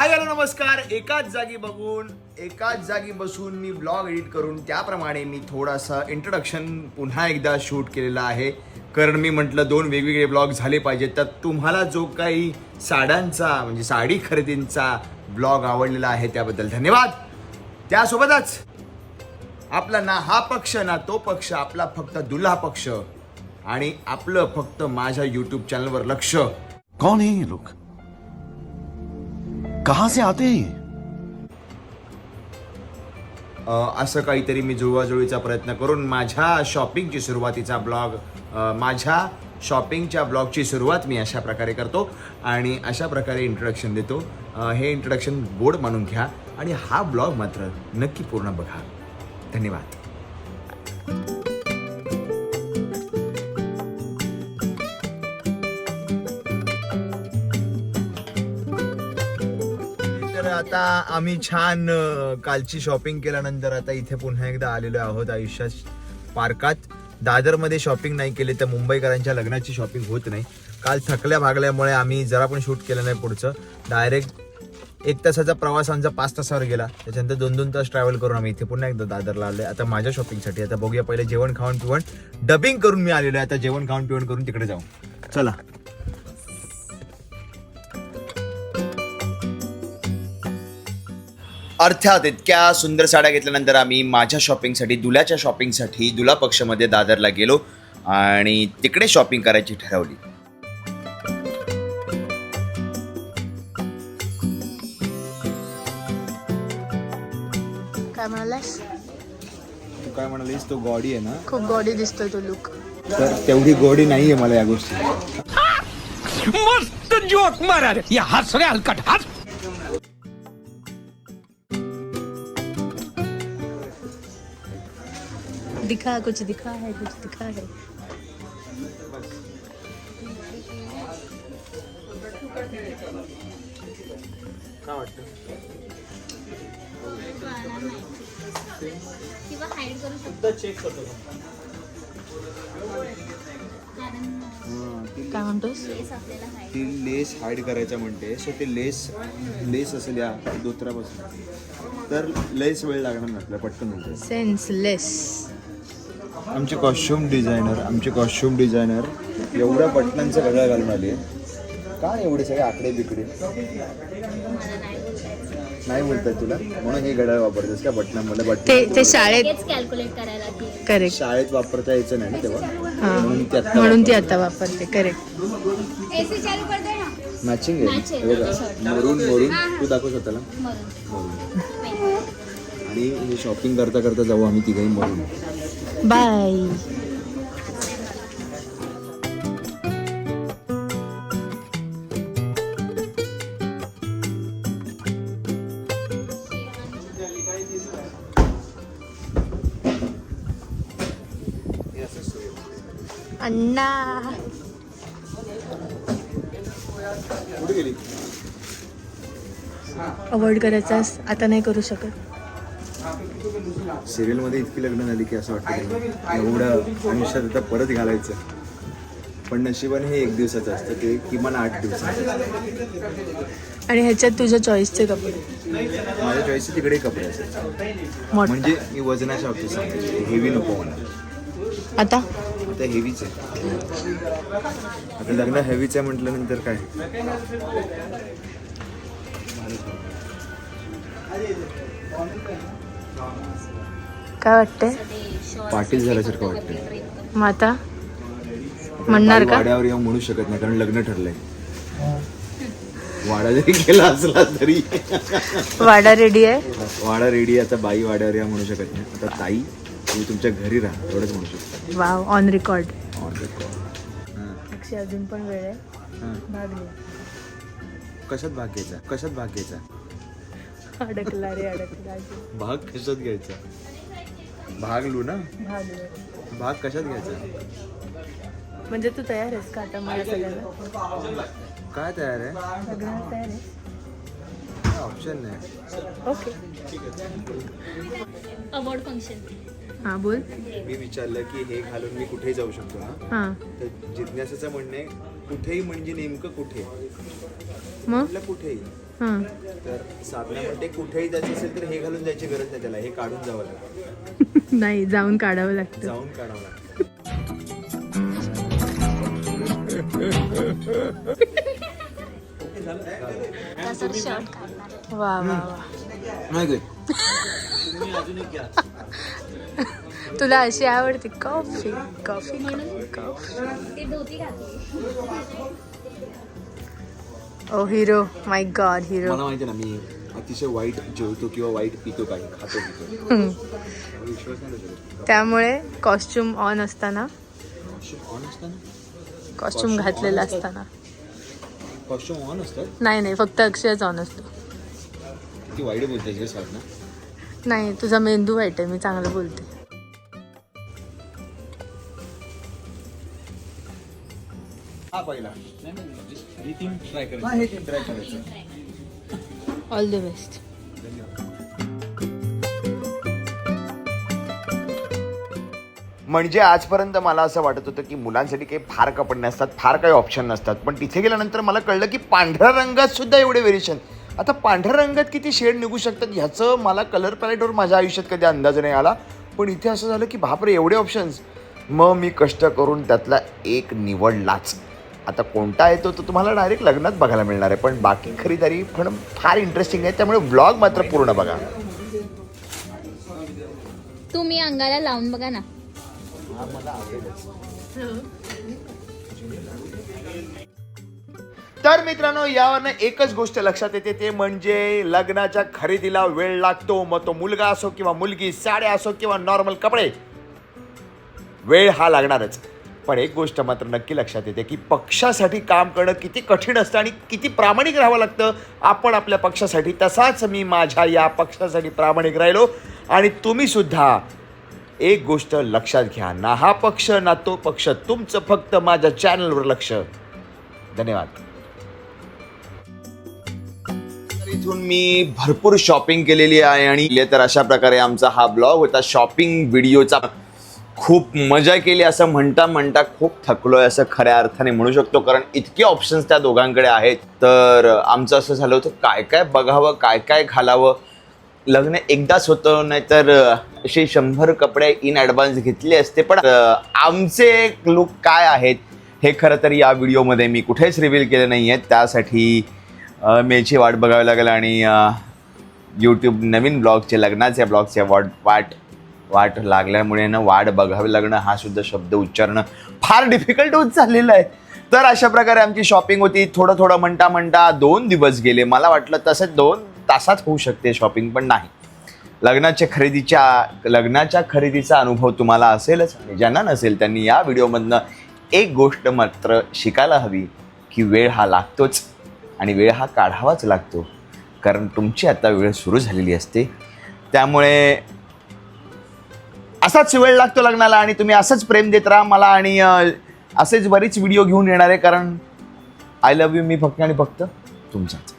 Hi hello नमस्कार. एकाच जागी बघून एकाच जागी बसून मी ब्लॉग एडिट करून त्याप्रमाणे मी थोडासा इंट्रोडक्शन पुन्हा एकदा शूट केलेला आहे. कारण मी म्हटलं दोन वेगवेगळे ब्लॉग झाले पाहिजेत. तर तुम्हाला जो काही साड्यांचा म्हणजे साडी खरेदींचा ब्लॉग आवडलेला आहे त्याबद्दल धन्यवाद. त्यासोबतच आपला ना हा पक्ष ना तो पक्ष आपला फक्त दुल्हा पक्ष आणि आपलं फक्त माझ्या यूट्यूब चॅनलवर लक्ष. कोण है कहाँ से आते हैं अ, असं काहीतरी मी जुळवाजुळीचा प्रयत्न करून माझ्या शॉपिंगची सुरुवातीचा ब्लॉग माझ्या शॉपिंगच्या ब्लॉगची सुरुवात मी अशा प्रकारे करतो आणि अशा प्रकारे इंट्रोडक्शन देतो. अ, हे इंट्रोडक्शन गोड मानून घ्या आणि हा ब्लॉग मात्र नक्की पूर्ण बघा. धन्यवाद. आता आम्ही छान कालची शॉपिंग केल्यानंतर आता इथे पुन्हा एकदा आलेलो आहोत आयुष्यात पार्कात. दादरमध्ये शॉपिंग नाही केली तर मुंबईकरांच्या लग्नाची शॉपिंग होत नाही. काल थकल्या भागल्यामुळे आम्ही जरा पण शूट केलं नाही पुढचं. डायरेक्ट एक तासाचा प्रवास आमचा पाच तासावर गेला. त्याच्यानंतर दोन दोन तास ट्रॅव्हल करून आम्ही इथे पुन्हा एकदा दादरला आलो आता माझ्या शॉपिंगसाठी आता बघूया पहिले जेवण खाऊन पिवण. डबिंग करून मी आलेलो आहे. आता जेवण खाऊन पिवण करून तिकडे जाऊ. चला. अर्थात इतक्या सुंदर साड्या घेतल्यानंतर आम्ही माझ्या शॉपिंगसाठी दुलाच्या शॉपिंगसाठी दुला पक्षमध्ये दादरला गेलो आणि तिकडे शॉपिंग करायची ठरवली. काय म्हणालास? तू काय म्हणालीस? तो गॉडी आहे ना? खूप गॉडी दिसतोय तो लुक तर तेवढी गोडी नाहीये मला या गोष्टी मस्त जोक मारा रे. या हस रे हलकट. हस दिखा कुछ दिखा है कुछ दिखा है। काय वाटतं? किंवा हाईड करू शकतो. काय म्हणतोस? ती लेस हाईड करायचं म्हणते. सो ते लेस लेस असेल या धोत्रापासून तर लेस वेळ लागणार नाही आपल्याला पटकन सेन्सलेस आमचे कॉस्ट्युम डिझायनर आमचे कॉस्ट्युम डिझायनर एवढ्या बटनांचं घड्याळ घालून आले काय एवढे सगळे आकडे बिकडे? नाही बोलतात तुला? म्हणून हे घड्याळ वापरतेस का बटनामध्ये ते बटन? ते शाळेत कॅल्क्युलेट करायला की करेक्ट शाळेत वापरता यायचं नाही ना तेव्हा? हा. म्हणून ते आता म्हणून ती आता वापरते करेक्ट एसी चालू करतोय ना? मॅचिंग आहे हे बघा. मरून मरून. तू दाखव स्वतःला. आणि हे शॉपिंग करता करता जाऊ आम्ही तिघही मरून. बाय अण्णा अवॉइड करायचास आता नाही करू शकत. सिरियलमध्ये इतकी लग्न झाली की असं वाटतं एवढं आयुष्यात आता परत घालायचं. पण नशिबाने हे एक दिवसाचं असतं ते किमान आठ दिवसाचं असतं. आणि ह्याच्यात तुझ्या चॉईसचे कपडे? माझ्या चॉईसचे तिकडे कपडे मोठा. म्हणजे मी वजनाच्या बाबतीत सांगायचे हेवी नको मला. आता? आता हेवीच आहे. आता लग्न हेवीच आहे म्हटल्यानंतर काय? काय वाटतंय? पाटील झाल्यासारखं वाटतं मग आता? म्हणणार का? वाड्यावर येऊन म्हणू शकत नाही कारण लग्न ठरलंय. वाडा जरी गेला असला तरी. वाडा रेडी आहे? वाडा रेडी आता बाई वाड्यावर या म्हणू शकत नाही. आता ताई तुम्ही तुमच्या घरी राहा एवढंच म्हणू शकता. Wow on record. हां, अक्षय अजून पण वेळ आहे. भाग. कशात भाग घ्यायचा? कशात भाग घ्यायचा? अडकला रे अडकला. भाग कशात घ्यायचा? भाग लू ना भाग कशात घ्यायचा? म्हणजे तू तयार आहेस का आता मला सगळ्याला काय तयार आहे? सगळ्यांना तयार आहेस? ऑप्शन नाही. ओके अवॉर्ड फंक्शन हां बोल. मी विचारलं की हे घालून मी कुठेही जाऊ शकतो ना? हां. तर जिज्ञासाचं म्हणणं आहे कुठेही म्हणजे नेमकं कुठे? मग? कुठेही. हं. तर साबणामध्ये कुठेही जायचं असेल तर हे घालून जायची गरज नाही त्याला हे काढून जावं लागतं. नाही जाऊन काढावं लागतं. जाऊन काढावं लागतं. वा वा वा. नाही तुला अशी आवडते coffee? Coffee coffee. Oh hero my god hero मला माहिती ना मी अतिशय वाईट जेवतो किंवा वाईट पितो काही खातो पितो. विश्वास नाही बसत. त्यामुळे कॉस्ट्युम ऑन असताना? कॉस्ट्युम घातलेला असताना. कॉस्ट्युम ऑन असतात? नाही नाही फक्त अक्षयच ऑन असतो. किती वाईट बोलते हे साधना. नाही तुझा मेंदू वाईट आहे मी चांगलं बोलते. हा पहिला. हे ट्राय हा हे ट्राय करायचं. ऑल द बेस्ट म्हणजे आजपर्यंत मला असं वाटत होतं की मुलांसाठी काही फार कपडे नसतात फार काही ऑप्शन नसतात. पण तिथे गेल्यानंतर मला कळलं की पांढऱ्या रंगात सुद्धा एवढे व्हेरिएशन आता पांढऱ्या रंगात किती शेड निघू शकतात ह्याचं मला कलर पॅलेटवर माझ्या आयुष्यात कधी अंदाज नाही आला. पण इथे असं झालं की बापरे एवढे ऑप्शन्स मग मी कष्ट करून त्यातला एक निवडलाच. आता कोणता आहे तो तो तुम्हाला डायरेक्ट लग्नात बघायला मिळणार आहे. पण बाकी खरीदारी पण फार इंटरेस्टिंग आहे. त्यामुळे ब्लॉग मात्र पूर्ण बघा. तुम्ही अंगाला लावून बघा ना. तर मित्रांनो यावरनं एकच गोष्ट लक्षात येते. ते म्हणजे लग्नाच्या खरेदीला वेळ लागतो. मग तो मुलगा असो किंवा मुलगी साड्या असो किंवा नॉर्मल कपडे वेळ हा लागणारच. पण एक गोष्ट मात्र नक्की लक्षात येते की पक्षासाठी काम करणं किती कठीण असतं आणि किती प्रामाणिक राहावं लागतं. आपण आपल्या पक्षासाठी तसाच मी माझ्या या पक्षासाठी प्रामाणिक राहिलो. आणि तुम्ही सुद्धा एक गोष्ट लक्षात घ्या ना हा पक्ष ना तो पक्ष. तुमचं फक्त माझ्या चॅनलवर लक्ष. धन्यवाद. इथून मी भरपूर शॉपिंग केलेली आहे आणि तर अशा प्रकारे आमचा हा ब्लॉग होता. शॉपिंग व्हिडिओचा खूप मजा केली असं म्हणता म्हणता खूप थकलोय असं खऱ्या अर्थाने म्हणू शकतो. कारण इतके ऑप्शन्स त्या दोघांकडे आहेत. तर आमचं असं झालं होतं काय काय बघावं काय काय घालावं. लग्न एकदाच होतं नाहीतर असे शंभर कपडे इन ॲडव्हान्स घेतले असते. पण आमचे लुक काय आहेत हे खरं तर या व्हिडिओमध्ये मी कुठेच रिव्हील केले नाही आहेत त्यासाठी मेची वाट बघावी लागेल आणि यूट्यूब नवीन ब्लॉगचे लग्नाचे ब्लॉगचे वाट वाट वाट लागल्यामुळे ना वाट बघावी लागणं हा सुद्धा शब्द उच्चारणं फार डिफिकल्ट होत चाललेलं आहे. तर अशा प्रकारे आमची शॉपिंग होती. थोडं थोडं म्हणता म्हणता दोन दिवस गेले. मला वाटलं तसं दोन तासात होऊ शकते शॉपिंग पण नाही. लग्नाच्या खरेदीच्या लग्नाच्या खरेदीचा अनुभव तुम्हाला असेलच आणि ज्यांना नसेल त्यांनी या व्हिडिओमधनं एक गोष्ट मात्र शिकायला हवी की वेळ हा लागतोच आणि वेळ हा काढावाच लागतो. कारण तुमची आता वेळ सुरू झालेली असते. त्यामुळे असाच वेळ लागतो लग्नाला आणि तुम्ही असंच प्रेम देत राहा मला आणि असेच बरेच व्हिडिओ घेऊन येणार आहे कारण आय लव्ह यू मी फक्त आणि फक्त तुमचाच